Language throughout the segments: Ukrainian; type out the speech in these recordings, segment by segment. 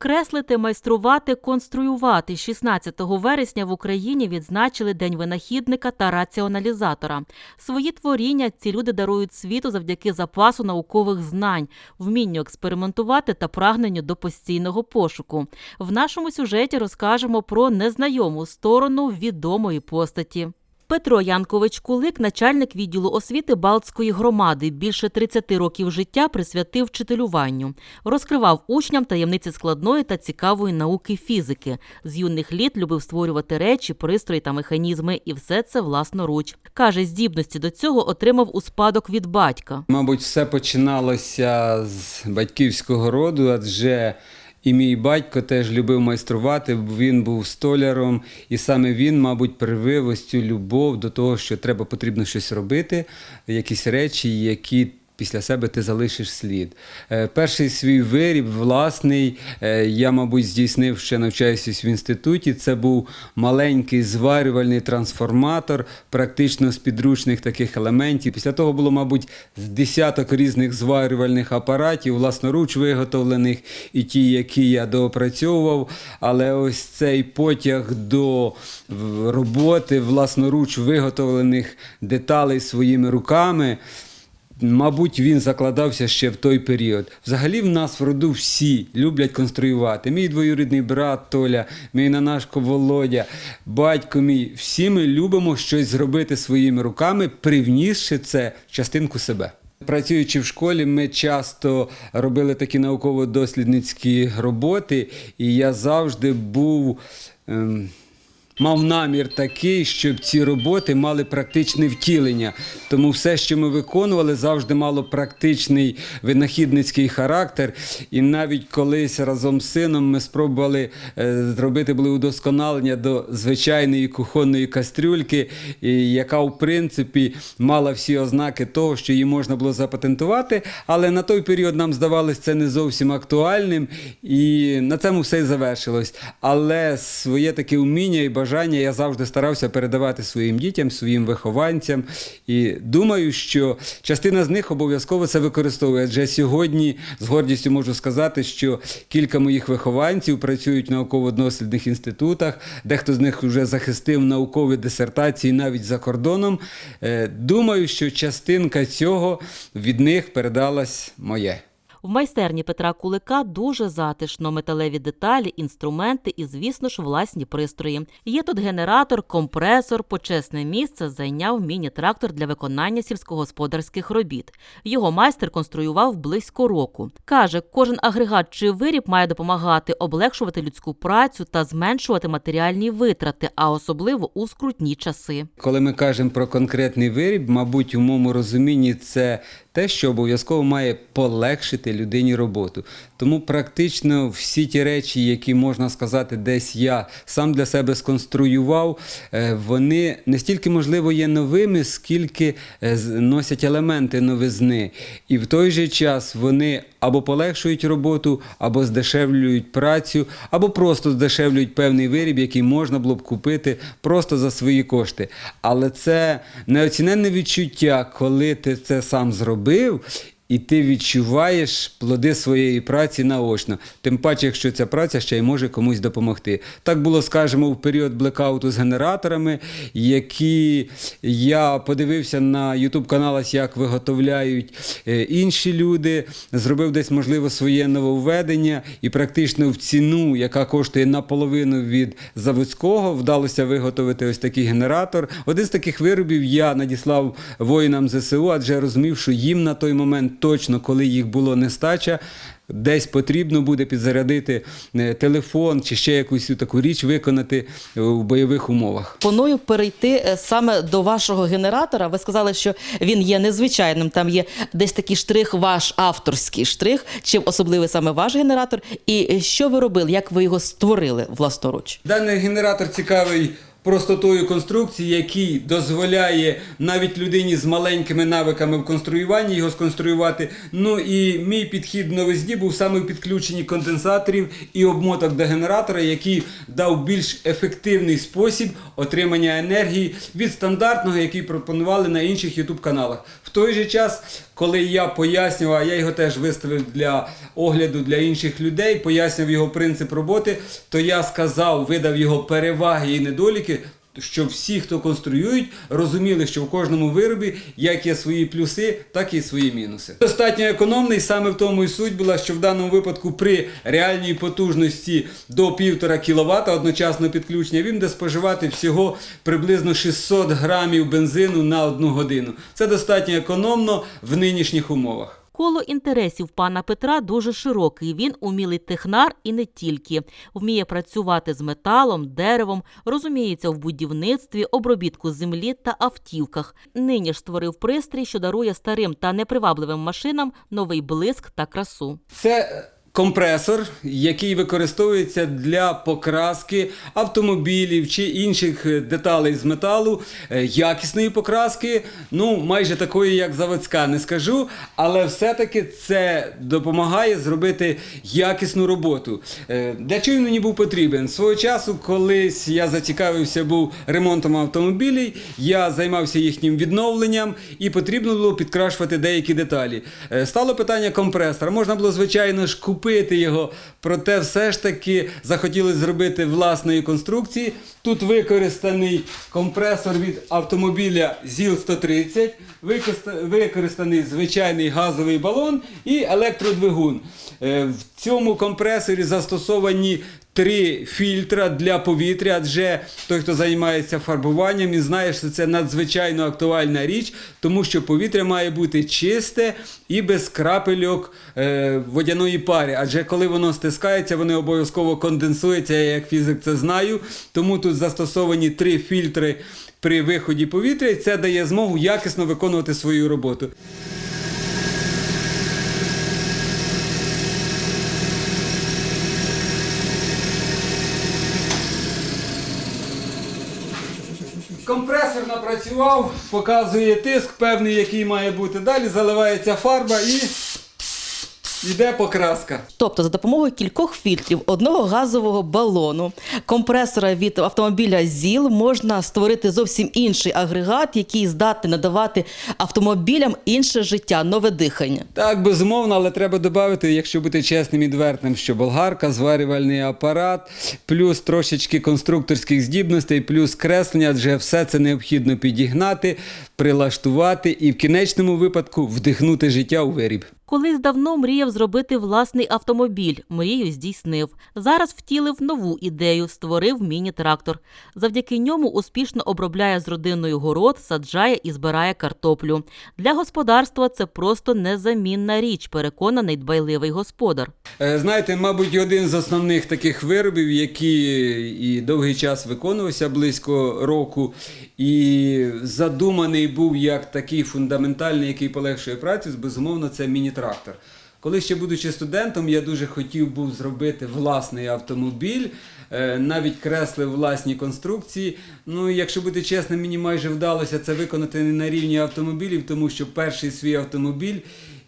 Креслити, майструвати, конструювати 16 вересня в Україні відзначили День винахідника та раціоналізатора. Свої творіння ці люди дарують світу завдяки запасу наукових знань, вмінню експериментувати та прагненню до постійного пошуку. В нашому сюжеті розкажемо про незнайому сторону відомої постаті. Петро Янкович Кулик, начальник відділу освіти Балтської громади, більше 30 років життя присвятив вчителюванню. Розкривав учням таємниці складної та цікавої науки фізики. З юних літ любив створювати речі, пристрої та механізми, і все це власноруч. Каже, здібності до цього отримав у спадок від батька. Мабуть, все починалося з батьківського роду, адже і мій батько теж любив майструвати, він був столяром, і саме він, мабуть, привив ось цю любов до того, що треба потрібно щось робити, якісь речі, які після себе ти залишиш слід. Е, Перший свій виріб, власний, е, я, мабуть, здійснив ще навчаючись в інституті. Це був маленький зварювальний трансформатор, практично з підручних таких елементів. Після того було, мабуть, з десяток різних зварювальних апаратів, власноруч виготовлених, і ті, які я доопрацьовував. Але ось цей потяг до роботи власноруч виготовлених деталей своїми руками. Мабуть, він закладався ще в той період. Взагалі, в нас в роду всі люблять конструювати. Мій двоюрідний брат Толя, мій нанашко Володя, батько мій. Всі ми любимо щось зробити своїми руками, привнісши це частинку себе. Працюючи в школі, ми часто робили такі науково-дослідницькі роботи, і я завжди був. Ем, Мав намір такий, щоб ці роботи мали практичне втілення. Тому все, що ми виконували, завжди мало практичний винахідницький характер. І навіть колись разом з сином ми спробували е, зробити були удосконалення до звичайної кухонної кастрюльки, яка, в принципі, мала всі ознаки того, що її можна було запатентувати. Але на той період нам здавалось це не зовсім актуальним, і на цьому все і завершилось. Але своє таке вміння і бажання я завжди старався передавати своїм дітям, своїм вихованцям. І думаю, що частина з них обов'язково це використовує. Адже сьогодні з гордістю можу сказати, що кілька моїх вихованців працюють в науково-дослідних інститутах, дехто з них вже захистив наукові дисертації навіть за кордоном. Е, Думаю, що частинка цього від них передалась моє. В майстерні Петра Кулика дуже затишно, металеві деталі, інструменти і, звісно ж, власні пристрої. Є тут генератор, компресор, почесне місце зайняв міні-трактор для виконання сільськогосподарських робіт. Його майстер конструював близько року. Каже, кожен агрегат чи виріб має допомагати облегшувати людську працю та зменшувати матеріальні витрати, а особливо у скрутні часи. Коли ми кажемо про конкретний виріб, мабуть, у моєму розумінні це те, що обов'язково має полегшити людині роботу. Тому практично всі ті речі, які можна сказати, десь я сам для себе сконструював, е, вони не стільки можливо є новими, скільки е, носять елементи новизни. І в той же час вони або полегшують роботу, або здешевлюють працю, або просто здешевлюють певний виріб, який можна було б купити просто за свої кошти. Але це неоціненне відчуття, коли ти це сам зробив. І ти відчуваєш плоди своєї праці наочно. Тим паче, якщо ця праця ще й може комусь допомогти. Так було, скажімо, в період блекауту з генераторами, які я подивився на youtube каналах, як виготовляють е, інші люди, зробив десь, можливо, своє нововведення, і практично в ціну, яка коштує наполовину від заводського, вдалося виготовити ось такий генератор. Один з таких виробів я надіслав воїнам ЗСУ, адже розумів, що їм на той момент точно, коли їх було нестача. Десь потрібно буде підзарядити е, телефон чи ще якусь таку річ виконати е, в бойових умовах. Пропоную перейти е, саме до вашого генератора. Ви сказали, що він є незвичайним. Там є десь такий штрих, ваш авторський штрих. Чим особливий саме ваш генератор? І що ви робили? Як ви його створили власноруч? Даний генератор цікавий простотою конструкції, який дозволяє навіть людині з маленькими навиками в конструюванні його сконструювати. Ну і мій підхід новизні був саме в підключенні конденсаторів і обмоток до генератора, який дав більш ефективний спосіб отримання енергії від стандартного, який пропонували на інших youtube каналах. В той же час, коли я пояснював, я його теж виставив для огляду для інших людей, пояснював його принцип роботи, то я сказав, видав його переваги і недоліки. Щоб всі, хто конструюють, розуміли, що в кожному виробі як є свої плюси, так і свої мінуси. Достатньо економний, саме в тому і суть була, що в даному випадку при реальній потужності до 1,5 кВт одночасного підключення він буде споживати всього приблизно 600 грамів бензину на одну годину. Це достатньо економно в нинішніх умовах. Коло інтересів пана Петра дуже широкий. Він умілий технар і не тільки. Вміє працювати з металом, деревом, розуміється в будівництві, обробітку землі та автівках. Нині ж створив пристрій, що дарує старим та непривабливим машинам новий блиск та красу. Це компресор, який використовується для покраски автомобілів чи інших е, деталей з металу, е, якісної покраски, ну майже такої, як заводська, не скажу, але все-таки це допомагає зробити якісну роботу. Е, Для чого він мені був потрібен? Свого часу, колись я зацікавився був ремонтом автомобілів, я займався їхнім відновленням і потрібно було підкрашувати деякі деталі. Стало питання компресора. Можна було, звичайно ж, купити його, проте все ж таки захотілося зробити власної конструкції. Тут використаний компресор від автомобіля ЗІЛ-130, використаний звичайний газовий балон і електродвигун. Е, В цьому компресорі застосовані три фільтра для повітря, адже той, хто займається фарбуванням, і знає, що це надзвичайно актуальна річ, тому що повітря має бути чисте і без крапельок е, водяної пари. Адже коли воно стискається, вони обов'язково конденсуються, я як фізик це знаю. Тому тут застосовані три фільтри при виході повітря, і це дає змогу якісно виконувати свою роботу. Компресор напрацював, показує тиск, певний, який має бути. Далі заливається фарба і йде покраска. Тобто, за допомогою кількох фільтрів, одного газового балону, компресора від автомобіля ЗІЛ можна створити зовсім інший агрегат, який здатний надавати автомобілям інше життя, нове дихання. Так, безумовно, але треба додати, якщо бути чесним і відвертим, що болгарка, зварювальний апарат, плюс трошечки конструкторських здібностей, плюс креслення, адже все це необхідно підігнати, прилаштувати і в кінечному випадку вдихнути життя у виріб. Колись давно мріяв зробити власний автомобіль. Мрію здійснив. Зараз втілив нову ідею, створив міні-трактор. Завдяки ньому успішно обробляє з родиною город, саджає і збирає картоплю. Для господарства це просто незамінна річ, переконаний дбайливий господар. Е, Знаєте, мабуть, один з основних таких виробів, який і довгий час виконувався близько року, і задуманий був як такий фундаментальний, який полегшує працю, безумовно, це міні-трактор. Коли ще будучи студентом, я дуже хотів був зробити власний автомобіль, е, навіть креслив власні конструкції. Ну, якщо бути чесним, мені майже вдалося це виконати не на рівні автомобілів, тому що перший свій автомобіль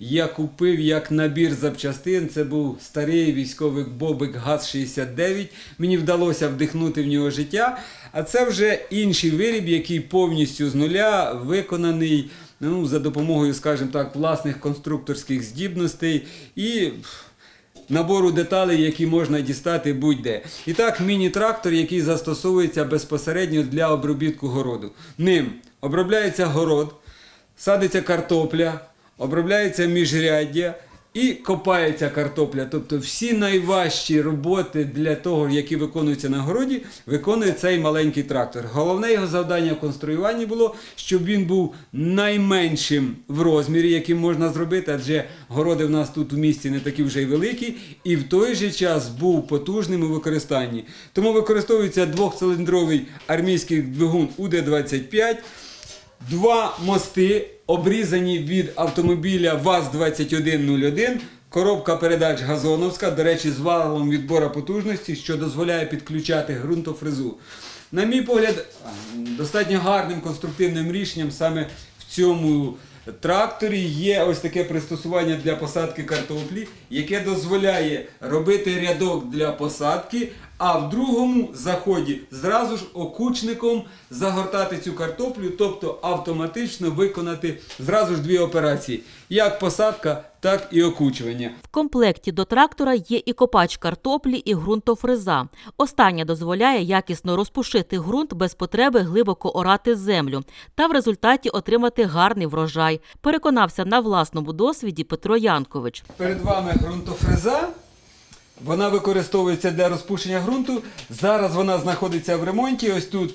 я купив як набір запчастин. Це був старий військовий Бобик ГАЗ-69. Мені вдалося вдихнути в нього життя. А це вже інший виріб, який повністю з нуля виконаний ну, за допомогою, скажімо так, власних конструкторських здібностей і набору деталей, які можна дістати будь-де. І так, міні-трактор, який застосовується безпосередньо для обробітку городу. Ним обробляється город, садиться картопля, обробляється міжряддя. І копається картопля. Тобто всі найважчі роботи для того, які виконуються на городі, виконує цей маленький трактор. Головне його завдання в конструюванні було, щоб він був найменшим в розмірі, яким можна зробити, адже городи в нас тут у місті не такі вже й великі, і в той же час був потужним у використанні. Тому використовується двохциліндровий армійський двигун УД-25. Два мости обрізані від автомобіля ВАЗ-2101. Коробка передач газоновська, до речі, з валом відбора потужності, що дозволяє підключати ґрунтофрезу. на мій погляд, достатньо гарним конструктивним рішенням саме в цьому тракторі є ось таке пристосування для посадки картоплі, яке дозволяє робити рядок для посадки, а в другому заході зразу ж окучником загортати цю картоплю, тобто автоматично виконати зразу ж дві операції: як посадка, так і окучування. В комплекті до трактора є і копач картоплі, і ґрунтофреза. Остання дозволяє якісно розпушити ґрунт без потреби глибоко орати землю та в результаті отримати гарний врожай. Переконався на власному досвіді Петро Янкович. Перед вами ґрунтофреза. Вона використовується для розпушення ґрунту. Зараз вона знаходиться в ремонті. Ось тут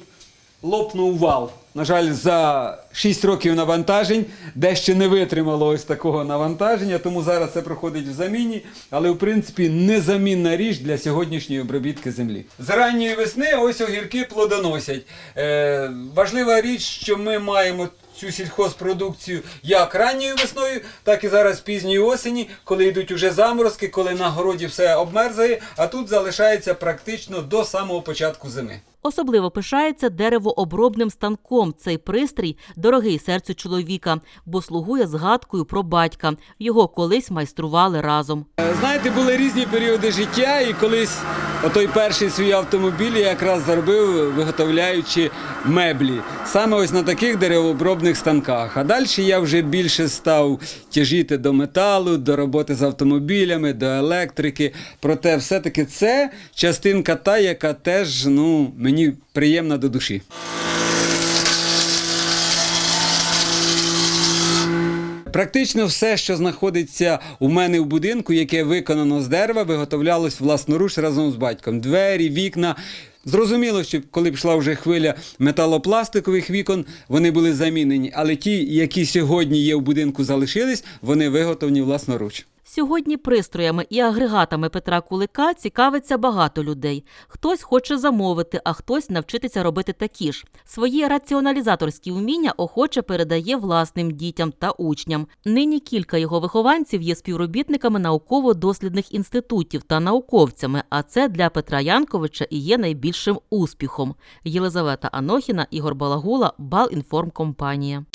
лопнув вал. На жаль, за 6 років навантажень дещо не витримало ось такого навантаження, тому зараз це проходить в заміні. Але в принципі незамінна річ для сьогоднішньої обробітки землі. З ранньої весни ось огірки плодоносять. Е, важлива річ, що ми маємо цю сільхозпродукцію як ранньою весною, так і зараз пізньої осені, коли йдуть уже заморозки, коли на городі все обмерзає, а тут залишається практично до самого початку зими. Особливо пишається деревообробним станком. Цей пристрій дорогий серцю чоловіка, бо слугує згадкою про батька. Його колись майстрували разом. Знаєте, були різні періоди життя, і колись отой перший свій автомобіль я якраз заробив, виготовляючи меблі. Саме ось на таких деревообробних станках. А далі я вже більше став тяжіти до металу, до роботи з автомобілями, до електрики. Проте все-таки це частинка та, яка теж ну, мені приємна до душі. Практично все, що знаходиться у мене в будинку, яке виконано з дерева, виготовлялось власноруч разом з батьком. Двері, вікна. Зрозуміло, що коли пішла вже хвиля металопластикових вікон, вони були замінені. Але ті, які сьогодні є в будинку, залишились, вони виготовлені власноруч. Сьогодні пристроями і агрегатами Петра Кулика цікавиться багато людей. Хтось хоче замовити, а хтось навчитися робити такі ж. Свої раціоналізаторські вміння охоче передає власним дітям та учням. Нині кілька його вихованців є співробітниками науково-дослідних інститутів та науковцями. А це для Петра Янковича і є найбільшим успіхом. Єлизавета Анохіна, Ігор Балагула, Балінформкомпанія.